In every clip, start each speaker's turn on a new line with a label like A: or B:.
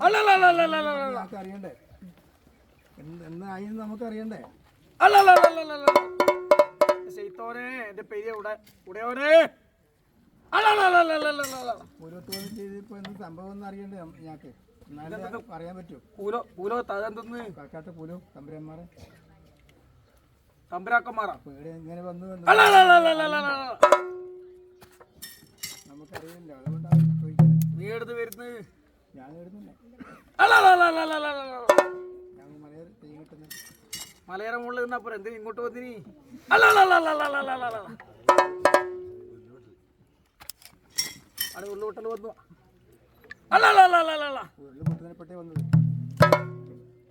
A: അല്ലല്ലല്ലല്ലല്ലല്ല.
B: ഞങ്ങൾക്ക് അറിയണ്ടേ എന്ന് എന്നായി നമുക്ക് അറിയണ്ടേ.
A: ചെയ്ത്തോനെ എന്റെ പെരിയ ഉട ഉടയോനെ.
B: പൂലോത്ത് ചെയ്തിപ്പോ എന്ത് സംഭവം എന്ന് അറിയണ്ടേ ഞങ്ങൾക്ക് എന്നാലേ പറയാൻ പറ്റൂ
A: പൂലോ പൂലോ തകന്തെന്ന്
B: കക്കാട്ട് പൂലോ തമ്പുരാന്മാരെ
A: തമ്പരാക്കന്മാറാ
B: അപ്പൊ എങ്ങനെ വന്നു. നമുക്കറിയില്ല അതുകൊണ്ടാണ് ചോദിക്കുന്നത്
A: നീ എടുത്ത് വരുന്നത്
B: ഞാൻ
A: അല്ലല്ലല്ലല്ലല്ലല്ല.
B: ഞാൻ മലയാള തെയ്യം കിട്ടുന്നത്
A: മലയാള മുകളിൽ നിന്നപ്പുറം എന്തിനു ഇങ്ങോട്ട് വന്നിനി. അവിടെ ഉള്ളുപൊട്ടൽ വന്നു
B: മുട്ടുന്നതിനെപ്പറ്റേ വന്നത്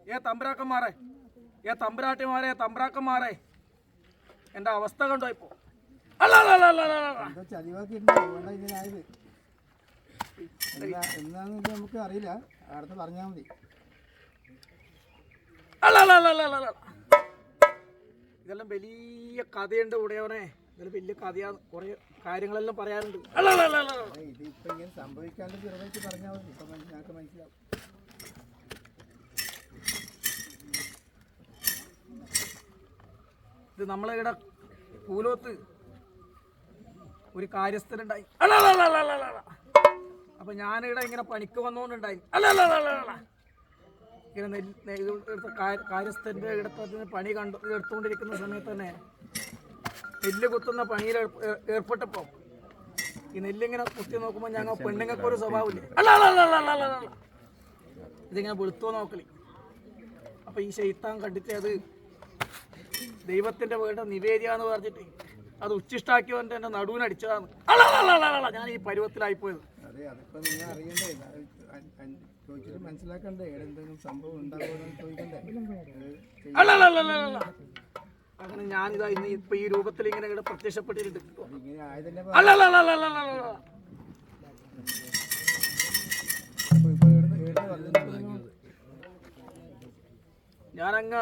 A: ഏ തമ്പരാക്കന്മാരെ ഏ തമ്പ്രാട്ടിമാരെ തമ്പരാക്കന്മാരെ എന്റെ അവസ്ഥ കണ്ടോ ഇപ്പോ അല്ലല്ലല്ലല്ലല്ല.
B: എന്തോ ചതിവാക്കിയിട്ടുണ്ട് അതുകൊണ്ടാണ് ആയത് എന്താ എന്താണെന്ന് നമുക്ക് അറിയില്ല അടുത്ത് പറഞ്ഞാൽ മതി.
A: ഇതെല്ലാം വലിയ കഥയുണ്ട് ഉടയവനെ ഇതെല്ലാം വലിയ കഥയാണ് കുറേ കാര്യങ്ങളെല്ലാം പറയാറുണ്ട് അല്ലല്ലല്ലല്ല.
B: ഇത് ഇപ്പൊ ഇങ്ങനെ സംഭവിക്കാണ്ട് ചെറുതായിട്ട് പറഞ്ഞാൽ മതി ഇപ്പൊ ഞങ്ങൾക്ക് മനസ്സിലാവും
A: ഇത് നമ്മളിവിടെ കൂലോത്ത് ഒരു കാര്യസ്ഥനുണ്ടായി. അപ്പൊ ഞാനിവിടെ ഇങ്ങനെ പണിക്ക് വന്നുകൊണ്ടുണ്ടായി. ഇങ്ങനെ എടുത്ത കാര്യസ്ഥന്റെ ഇടത്ത് പണി കണ്ടു എടുത്തുകൊണ്ടിരിക്കുന്ന സമയത്ത് തന്നെ നെല്ല് കുത്തുന്ന പണിയിൽ ഏർപ്പെട്ടപ്പോൾ ഏർ- ഏർപ്പെട്ടപ്പോ ഈ നെല്ലിങ്ങനെ കുത്തി നോക്കുമ്പോൾ ഞങ്ങൾ പെണ്ണുങ്ങൾക്ക് ഒരു സ്വഭാവമില്ലേ. ഇതിങ്ങനെ വെളുത്തോ നോക്കൽ അപ്പൊ ഈ ശൈത്താൻ കണ്ടിട്ട് അത് ദൈവത്തിന്റെ വീട് നിവേദ്യ എന്ന് പറഞ്ഞിട്ട് അത് ഉച്ചിഷ്ടാക്കിയവന്റെ എന്റെ നടുവിനടിച്ചതാണ്. ഞാൻ ഈ പരുവത്തിലായി പോയത്
B: അതെ അതിപ്പോ നിങ്ങൾ അറിയണ്ടേ ചോദിച്ചിട്ട് മനസ്സിലാക്കണ്ടേ എന്തെങ്കിലും സംഭവം ചോദിക്കണ്ടേ.
A: അങ്ങനെ ഞാനിതാ ഇന്ന് ഇപ്പൊ ഈ രൂപത്തിൽ ഇങ്ങനെ ഇവിടെ പ്രത്യക്ഷപ്പെട്ടിട്ടുണ്ട്
B: ഇങ്ങനെ ആയതിന്റെ
A: അല്ലല്ലല്ലല്ലല്ലല്ല.
B: ഇപ്പൊ ഇപ്പൊ ഇവിടുന്ന് ഇവിടുന്ന് വന്നിട്ട് നിങ്ങൾ
A: ഞാനങ്ങ്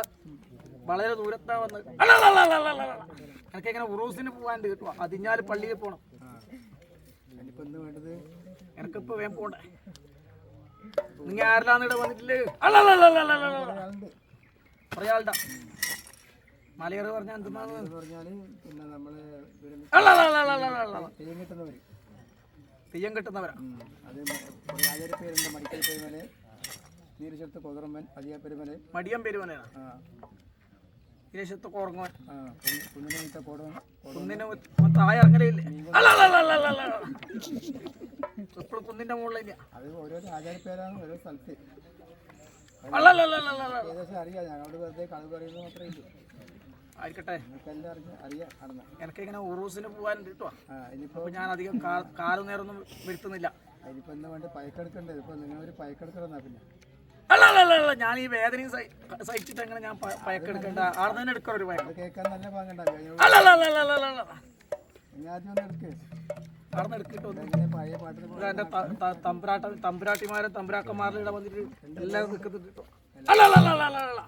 A: വളരെ ദൂരത്താ വന്നത് അല്ലല്ലല്ലല്ലല്ലല്ല. എനിക്ക് ഇങ്ങനെ ഉറൂസിന് പോകാണ്ട് കേട്ടോ. അതിഞ്ഞാൽ പള്ളിയിൽ പോണം. എനിക്കിപ്പോ വേഗം പോണ്ടേ. നിങ്ങൾ ആരിലാന്ന് ഇവിടെ വന്നിട്ടില്ലേ? പറയാളുടെ മലയാളം പറഞ്ഞാൽ
B: പറഞ്ഞാൽ പിന്നെ നമ്മൾ
A: അല്ലല്ലല്ലല്ലല്ലല്ല.
B: തെയ്യം കിട്ടുന്നവര്
A: തെയ്യം കെട്ടുന്നവരാ
B: ഉം. അത് കുറെ പേരുണ്ട് മടിക്കൽ പെരുമൽ നീരശത്ത് കൊതറമ്മൻ അതിയ പെരുമൽ.
A: മടിയം
B: ആ.
A: കോറങ്ങോൻ
B: കോടവൻ
A: താഴെ ഇറങ്ങലില്ലേ. എപ്പോഴും കുന്നിന്റെ മുകളിലില്ല.
B: അത് ഓരോ ഓരോ സ്ഥലത്ത്.
A: അല്ലല്ലല്ലല്ലല്ല.
B: ഏകദേശം അറിയാം. ഞങ്ങളോട് വെറുതെ കളവ് പറയുന്നത് മാത്രമേ ഉള്ളൂ.
A: ആയിക്കട്ടെ എനിക്കിങ്ങനെ ഉറൂസിന് പോകാനുണ്ട്
B: കേട്ടോ. ഇനിയിപ്പോ
A: ഞാൻ അധികം കാലം നേരമൊന്നും വരുത്തുന്നില്ല.
B: ഇനിയിപ്പോ എന്താ വേണ്ട പയക്കെടുക്കണ്ടേ? ഇപ്പൊ നിങ്ങൾ ഒരു പയക്കെടുക്കണമെന്നാ പിന്നെ.
A: അല്ലല്ലല്ലല്ല ഞാൻ ഈ വേദനയും സഹി- സഹിച്ചിട്ട് എങ്ങനെ ഞാൻ പയക്കെടുക്കണ്ട ആടെ തന്നെ എടുക്കാൻ ഒരു പയക്കം അല്ലല്ലല്ലല്ലല്ല
B: നിങ്ങൾ ആദ്യം ഒന്ന് എടുക്ക്
A: ആടെ നിന്ന് എടുക്കിട്ട് എന്റെ തമ്പുരാട്ട തമ്പുരാട്ടിമാരെ തമ്പുരാക്കന്മാരുടെ ഇട വന്നിട്ട് എല്ലാം നിൽക്കുന്നുണ്ട് കേട്ടോ അല്ലല്ലല്ലല്ലല്ല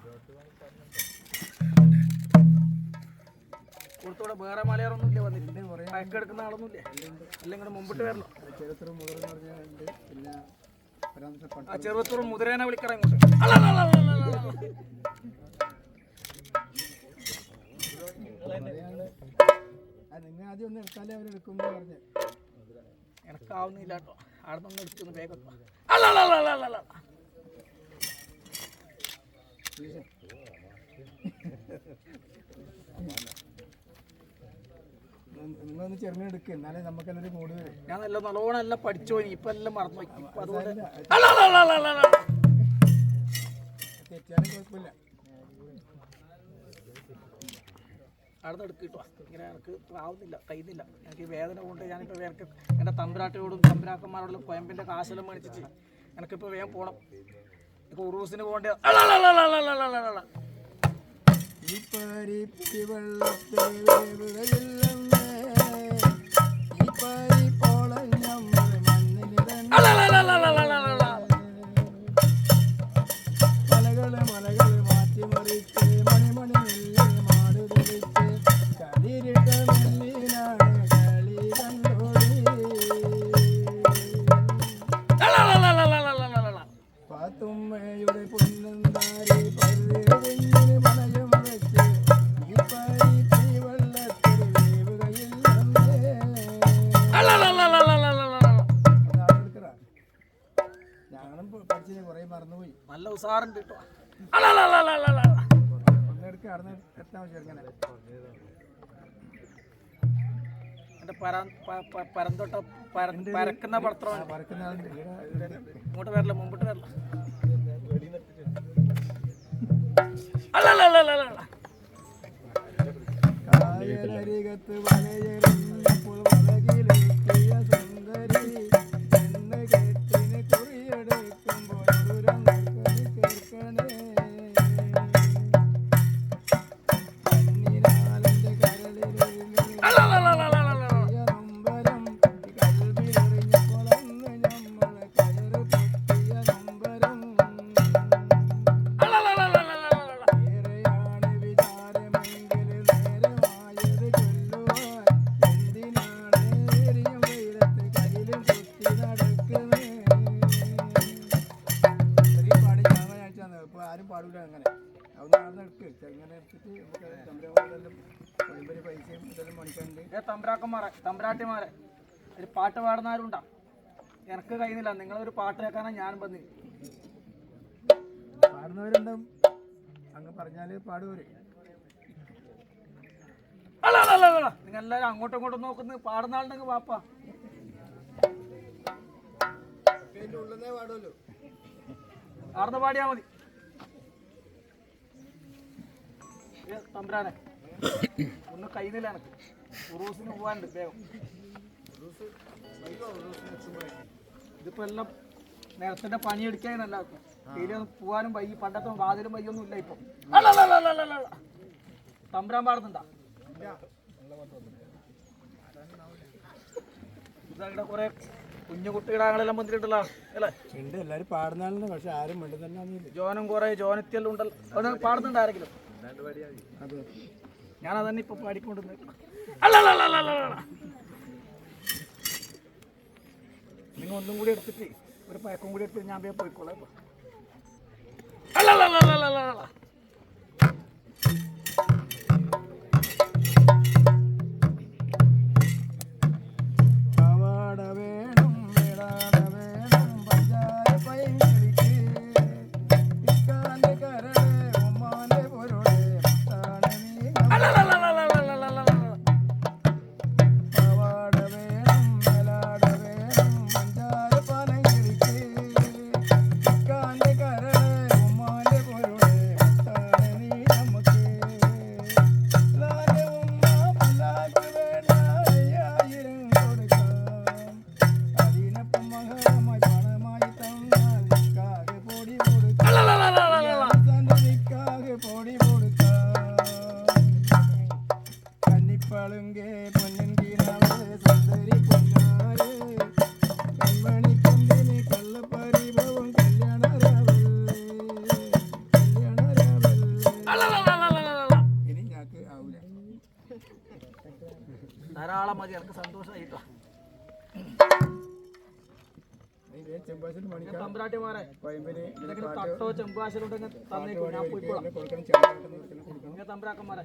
A: കൊടുത്തൂടെ വേറെ മലയാറൊന്നും ഇല്ല വന്നിട്ട്
B: കുറേ
A: പയക്കെടുക്കുന്ന ആളൊന്നും ഇല്ല എല്ലാം ഇങ്ങനെ മുമ്പിട്ട് വരണം
B: ചരിത്രം മുതൽ പിന്നെ
A: ചെറുത്തൂർ മുതിരേനെ വിളിക്കണം ഇങ്ങോട്ട്.
B: നിങ്ങൾ ആദ്യം ഒന്ന് എടുത്താലേ അവർ എടുക്കുമ്പോ പറഞ്ഞു
A: എനക്കാവുന്നില്ല കേട്ടോ അവിടെ നിന്ന് എടുത്തു വേഗം അല്ലല്ലല്ലല്ലല്ല.
B: നിങ്ങളൊന്ന് ചെറുങ്ങനെ എടുക്കുക എന്നാലേ നമുക്കെല്ലാം ഒരു മൂട് വരും
A: ഞാൻ നല്ല നല്ലോണം എല്ലാം പഠിച്ചു പോയി ഇപ്പൊ എല്ലാം മറന്നു പോയി ഇപ്പൊ അതുകൊണ്ട്.
B: തെറ്റിയാലും കുഴപ്പമില്ല
A: അടുത്ത് എടുക്ക് കിട്ടുക ഇങ്ങനെ എനിക്ക് ആവുന്നില്ല കഴിയുന്നില്ല എനിക്ക് വേദന കൊണ്ട് ഞാനിപ്പോൾ വേർക്ക് എന്റെ തമ്പുരാട്ടിയോടും തമ്പുരാക്കന്മാരോടും കൊയമ്പിന്റെ കാശെല്ലാം മേടിച്ചിട്ട് എനിക്കിപ്പോൾ വേഗം പോകണം ഇപ്പോൾ ഉറൂസിന് പോകേണ്ട.
B: ഈ പരിപ്പി വെള്ളത്തിൽ വേവുകയില്ലെന്നേ. மலைகளை மாற்றி மறித்து மணிமணி
A: இல்லை കേട്ടോ എന്റെ പ- പരന്തൊട്ട പരക്കുന്ന
B: ഇവിടെ
A: ഇങ്ങോട്ട് വരല്ല മുമ്പോട്ട് വരല അളളളളളളള.
B: കായലരികത്ത് വലയെറിഞ്ഞപ്പോൾ വലകിലെത്തിയ സുന്ദരി.
A: ഏ തമ്പരാട്ടിമാരെ. ഒരു പാട്ട് പാടുന്നവരുണ്ടാ. എനക്ക് കഴിയുന്നില്ല. നിങ്ങളൊരു പാട്ട് കേൾക്കാനാണ് ഞാൻ വന്നി.
B: പാടുന്നവരുണ്ടാവും. അങ്ങ് പറഞ്ഞാൽ പാടുവരെ.
A: നിങ്ങൾ എല്ലാവരും അങ്ങോട്ടും ഇങ്ങോട്ടും നോക്കുന്നു. പാടുന്ന ആളുണ്ടെങ്കിൽ വാപ്പ ആർന്നു പാടിയാ മതി. തമ്പ്രാനെ. ഒന്ന് കഴിയുന്നില്ല എനിക്ക്. ഉറൂസിന് പോകാനുണ്ട് വേഗം ഇതിപ്പോ എല്ലാം നേരത്തിന്റെ എല്ലാവർക്കും. തീരെ പോവാനും വൈകി പണ്ടത്തെ വാതിലും വയ്യൊന്നും ഇല്ല ഇപ്പൊ. തമ്പ്രാൻ പാടുന്നുണ്ടാ? ഇതവിടെ കുറെ കുഞ്ഞു കുട്ടികളാണെല്ലാം വന്നിട്ടുണ്ടല്ലോ അല്ലേ?
B: ഉണ്ട് പക്ഷെ ആരും മിണ്ടുന്നില്ല
A: ജോനും കുറെ ജോനത്തിയെല്ലാം ഉണ്ടല്ലോ. പാടുന്നുണ്ട് ആരെങ്കിലും? ഞാനതന്നെ ഇപ്പൊ അല്ലല്ലല്ലല്ലല്ലല്ല. നിങ്ങൾ ഒന്നും കൂടി എടുത്തിട്ട് ഒരു പയക്കും കൂടി എടുത്തിട്ട് ഞാൻ പോയിക്കോളാം ഇപ്പൊ. ധാരാളം മതി എനിക്ക്
B: ചെമ്പാശൻ മണിക്കാൻ
A: തമ്പ്രാട്ടിമാരെ എന്തെങ്കിലും തട്ടോ ചെമ്പാശലുണ്ടെങ്കിൽ തന്നേക്കും ഞാൻ പോയിക്കോളാം. തമ്പ്രാക്കന്മാരെ.